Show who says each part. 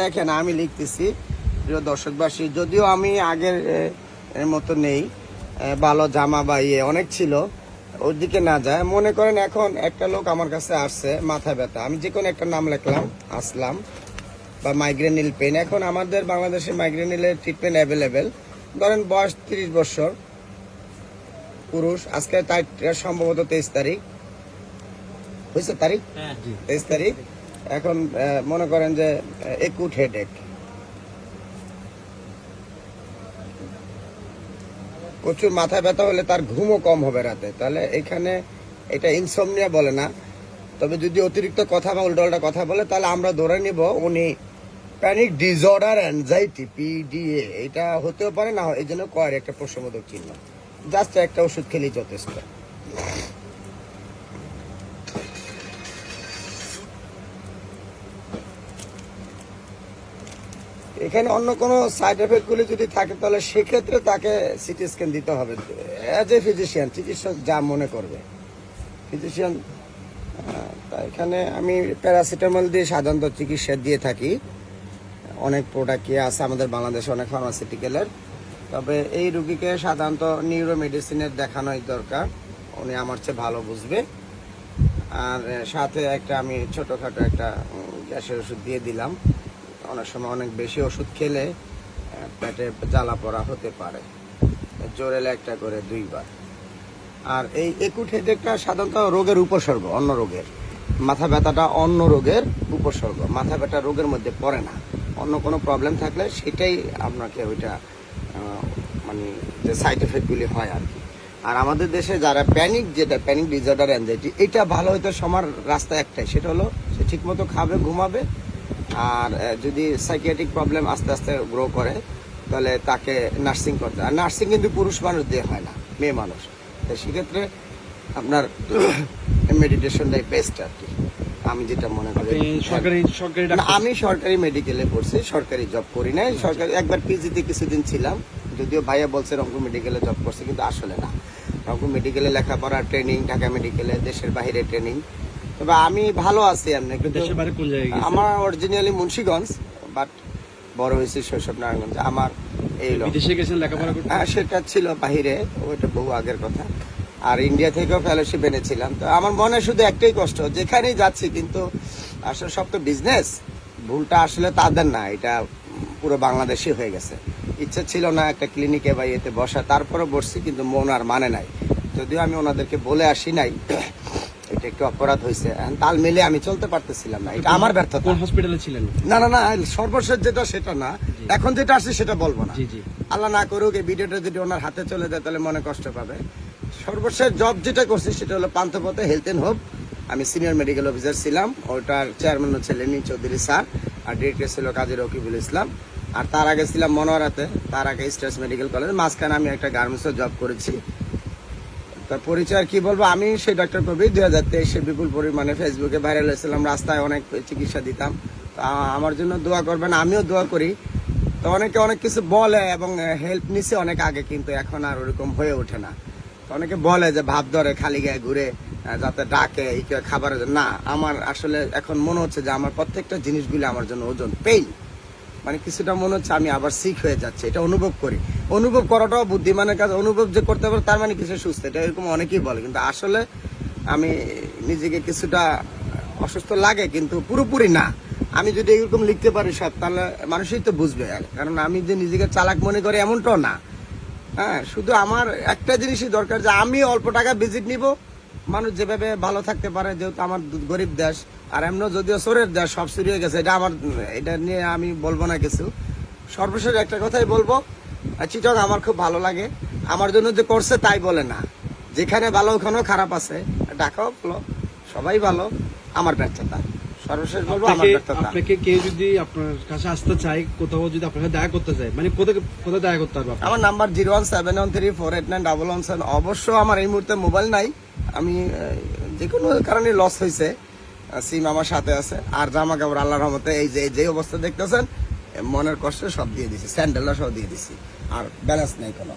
Speaker 1: দেখেন আমি লিখতেছি প্রিয় দর্শকবাসী যদিও আমি আগের এর মতো নেই ভালো জামা বা ইয়ে অনেক ছিল ওর দিকে না যায়। মনে করেন এখন একটা লোক আমার কাছে আসছে মাথা ব্যথা। আমি যে কোনো একটা নাম লিখলাম আসলাম বা মাইগ্রেনিল পেন এখন আমাদের বাংলাদেশে মাইগ্রেনিলের ট্রিটমেন্ট অ্যাভেলেবেল ধরেন বয়স তিরিশ বছর পুরুষ আজকে তার সম্ভবত তেইশ তারিখ। হয়েছে তারিখ?
Speaker 2: হ্যাঁ
Speaker 1: তেইশ তারিখ? এখন মনে করেন যে একুট হেডেক প্রচুর মাথা ব্যথা হলে তার ঘুমও কম হবে রাতে। তাহলে এখানে এটা ইনসোমনিয়া বলে না। তবে যদি অতিরিক্ত কথা বা উল্টো কথা বলে, তাহলে আমরা ধরে নিব উনি প্যানিক ডিসঅর্ডার অ্যাংজাইটি পিডিএ এটা হতেও পারে, না এই জন্য কয়ের একটা প্রশ্নবোধক চিহ্ন। জাস্ট একটা ওষুধ খেলেই যথেষ্ট। এখানে অন্য কোনো সাইড এফেক্টগুলি যদি থাকে, তাহলে সেক্ষেত্রে তাকে সিটি স্ক্যান দিতে হবে। অ্যাজ এ ফিজিশিয়ান চিকিৎসক যা মনে করবে। ফিজিশিয়ান তা এখানে আমি প্যারাসিটামল দিয়ে সাধারণত চিকিৎসা দিয়ে থাকি। অনেক প্রোডাক্টই আছে, আমাদের বাংলাদেশে অনেক ফার্মাসিউটিক্যালের তবে এই রুগীকে সাধারণত নিউরো মেডিসিনের দেখানোই দরকার। উনি আমার চেয়ে ভালো বুঝবে। আর সাথে একটা আমি ছোটোখাটো একটা গ্যাসের ওষুধ দিয়ে দিলাম। অনেক সময় অনেক বেশি ওষুধ খেলে পেটে জ্বালা পড়া হতে পারে। জোরেলে একটা করে দুইবার। আর এই একুট হেডেকটা সাধারণত রোগের উপসর্গ, অন্য রোগের। মাথা ব্যথাটা অন্য রোগের উপসর্গ। মাথা ব্যথা রোগের মধ্যে পড়ে না। অন্য কোনো প্রবলেম থাকলে সেটাই আপনাকে ওইটা মানে যে সাইড এফেক্টগুলি হয় আর কি। আর আমাদের দেশে যারা প্যানিক যেটা প্যানিক ডিসঅর্ডার অ্যাংজাইটি এটা ভালো হইতে সবার রাস্তা একটাই। সেটা হলো সে ঠিকমতো খাবে, ঘুমাবে আর যদি সাইকিয়াট্রিক প্রবলেম আস্তে আস্তে গ্রো করে তাহলে তাকে নার্সিং করতে হয়। আর নার্সিং কিন্তু পুরুষ মানুষ দিয়ে হয় না মেয়ে মানুষ। তো সেক্ষেত্রে আপনার মেডিটেশনটাই বেস্ট আর কি। আমি যেটা মনে করি
Speaker 2: সরকারি সরকারি
Speaker 1: আমি সরকারি মেডিকেলে পড়ছি সরকারি জব করি নাই। সরকারি একবার পিজিতে কিছুদিন ছিলাম যদিও ভাইয়া বলছে রংপুর মেডিকেলে জব করছে কিন্তু আসলে না। রংপুর মেডিকেলে লেখাপড়া ট্রেনিং ঢাকা মেডিকেলে দেশের বাইরে ট্রেনিং তবে আমি ভালো আছি এমনি কিন্তু
Speaker 2: দেশের বাইরে কোন জায়গায়
Speaker 1: আমার অরিজিনালি মুন্সিগঞ্জ বাট বড় হয়েছে শৈশব নারায়ণগঞ্জ। আমার এই হলো।
Speaker 2: বিদেশে গেছেন লেখাপড়া করতে?
Speaker 1: হ্যাঁ সেটা ছিল বাহিরে ওইটা বহু আগের কথা। আর ইন্ডিয়া থেকেও ফেলোশিপ এনেছিলাম। তো আমার মনে শুধু একটাই কষ্ট যেখানেই যাচ্ছি কিন্তু আসলে সব তো বিজনেস ভুলটা আসলে তাদের না এটা পুরো বাংলাদেশই হয়ে গেছে। ইচ্ছা ছিল না একটা ক্লিনিকে বা ইয়েতে বসা তারপরে বসছি কিন্তু মন আর মানে নাই। যদিও আমি ওনাদেরকে বলে আসি নাই এটা একটু অপরাধ হয়েছে তাল মিলে আমি চলতে পারতেছিলাম না। এটা আমার ব্যর্থতা।
Speaker 2: কোন হসপিটালে ছিলেন?
Speaker 1: না না না সর্বশেষ যেটা সেটা না। এখন যেটা আসছে সেটা বলব না। আল্লাহ না করুক এই ভিডিওটা যদি ওনার হাতে চলে যায় তাহলে মনে কষ্ট পাবে। সর্বশেষ জব যেটা করছি সেটা হলো পান্থপথে হেলথ এন্ড হোপ আমি সিনিয়র মেডিকেল অফিসার ছিলাম। ওটার চেয়ারম্যান হচ্ছে লেনি চৌধুরী স্যার আর ডিরেক্টর ছিল কাজী রকিবুল ইসলাম। আর তার আগে ছিলাম মনোয়ারাতে। তার আগে স্ট্রেস মেডিকেল কলেজ মাঝখানে আমি একটা গার্মেন্টসে জব করেছি। তার পরিচয় কি বলব? আমি সেই ডক্টর কবির দুই হাজার তেইশে বিপুল পরিমাণে ফেসবুকে ভাইরাল হয়েছিলাম, রাস্তায় অনেক চিকিৎসা দিতাম। তা আমার জন্য দোয়া করবেন, আমিও দোয়া করি। তো অনেকে অনেক কিছু বলে এবং হেল্প নিছে অনেক আগে, কিন্তু এখন আর ওরকম হয়ে ওঠে না। তো অনেকে বলে যে ভাব ধরে খালি গায়ে ঘুরে যাতে ডাকে, এই খাবার না, আমার আসলে এখন মনে হচ্ছে যে আমার প্রত্যেকটা জিনিসগুলো আমার জন্য ওজন পেইন। মানে কিছুটা মনে হচ্ছে আমি আবার সিক হয়ে যাচ্ছে, এটা অনুভব করি। অনুভব করাটাও বুদ্ধিমানের কাজ, অনুভব যে করতে পারে তার মানে কিছু সুস্থ, এটা এরকম অনেকেই বলে। কিন্তু আসলে আমি নিজেকে কিছুটা অসুস্থ লাগে, কিন্তু পুরোপুরি না। আমি যদি এরকম লিখতে পারি সব, তাহলে মানুষই তো বুঝবে। কারণ আমি যে নিজেকে চালাক মনে করি এমনটাও না। হ্যাঁ শুধু আমার একটা জিনিসই দরকার যে আমি অল্প টাকা ভিজিট নিব মানুষ যেভাবে ভালো থাকতে পারে যেহেতু আমার গরিব দেশ আর এমন যদিও চোরের দেশ সব চুরি হয়ে গেছে এটা আমার এটা নিয়ে আমি বলব না কিছু। সর্বশেষ একটা কথাই বলব চিটক আমার খুব ভালো লাগে। আমার জন্য যে করছে তাই বলে না। যেখানে ভালো ওখানেও খারাপ আছে। ঢাকাও ভালো সবাই ভালো আমার ব্যর্থতা। সর্বশেষ বলব আমার ব্যর্থতা।
Speaker 2: আপনাকে কেউ যদি আপনার কাছে আসতে চায় কোথাও যদি আপনার সাথে দেখা করতে চায় মানে কোথায় কোথায় দেখা করতে পারবে
Speaker 1: আমার number zero one seven one three four eight nine double one seven. অবশ্য আমার এই মুহূর্তে মোবাইল নাই আমি যে কোনো কারণে লস হয়েছে সিম আমার সাথে আছে। আর জামা কাপড় আল্লাহর রহমতে এই যে যে অবস্থা দেখতেছেন মনের কষ্টে সব দিয়ে দিছি স্যান্ডেলটা সব দিয়ে দিছি। আর ব্যালেন্স নেই কোনো।